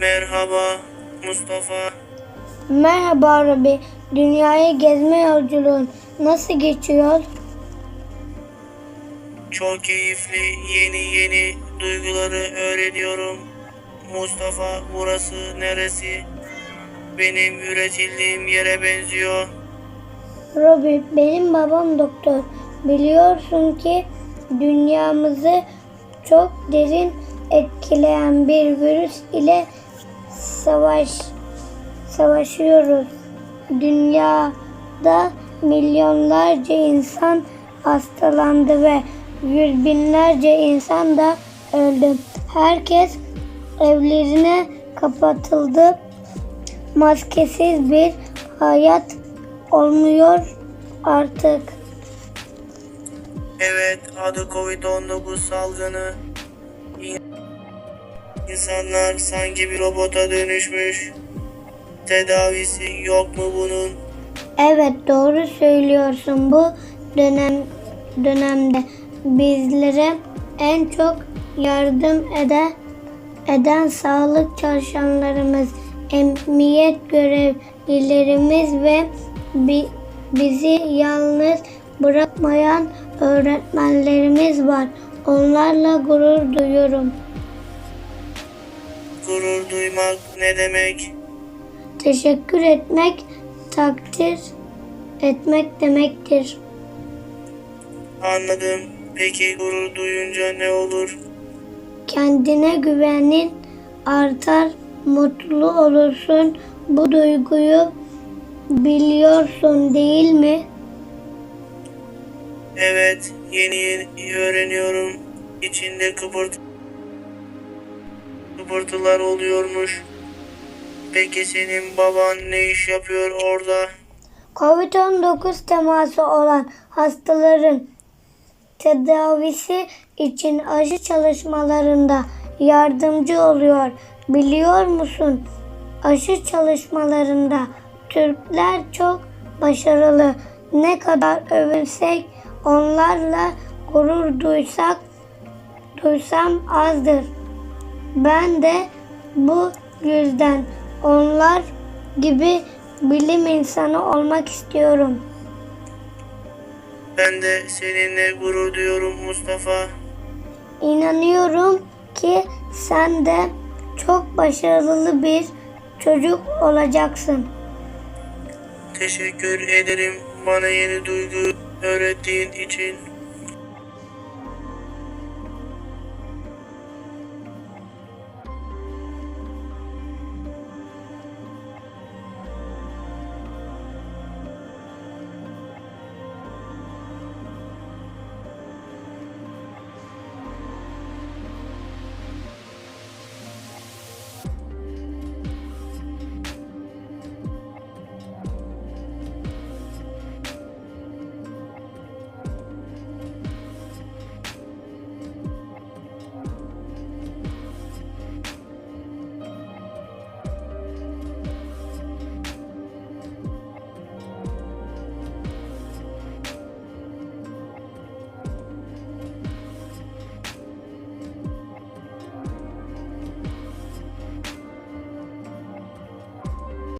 Merhaba Mustafa. Merhaba Robi. Dünyayı gezme yolculuğun nasıl geçiyor? Çok keyifli yeni yeni duyguları öğreniyorum. Mustafa burası neresi? Benim üretildiğim yere benziyor. Robi, benim babam doktor. Biliyorsun ki dünyamızı çok derin etkileyen bir virüs ile savaş savaşıyoruz. Dünyada milyonlarca insan hastalandı ve yüz binlerce insan da öldü. Herkes evlerine kapatıldı. Maskesiz bir hayat olmuyor artık. Evet adı Covid-19 salgını. İn- İnsanlar sanki bir robota dönüşmüş. Tedavisi yok mu bunun? Evet doğru söylüyorsun. Bu dönem dönemde bizlere en çok yardım eden eden sağlık çalışanlarımız, emniyet görevlilerimiz ve bi- bizi yalnız bırakmayan öğretmenlerimiz var. Onlarla gurur duyuyorum. Gurur duymak ne demek? Teşekkür etmek, takdir etmek demektir. Anladım. Peki gurur duyunca ne olur? Kendine güvenin artar, mutlu olursun. Bu duyguyu biliyorsun değil mi? Evet, yeni yeni öğreniyorum. İçinde kıpırt kıpırtılar oluyormuş. Peki senin baban ne iş yapıyor orada? Covid-19 teması olan hastaların tedavisi için aşı çalışmalarında yardımcı oluyor. Biliyor musun? Aşı çalışmalarında Türkler çok başarılı. Ne kadar övünsek onlarla gurur duysak duysam azdır. Ben de bu yüzden onlar gibi bilim insanı olmak istiyorum. Ben de seninle gurur duyuyorum Mustafa. İnanıyorum ki sen de çok başarılı bir çocuk olacaksın. Teşekkür ederim bana yeni duygu öğrettiğin için.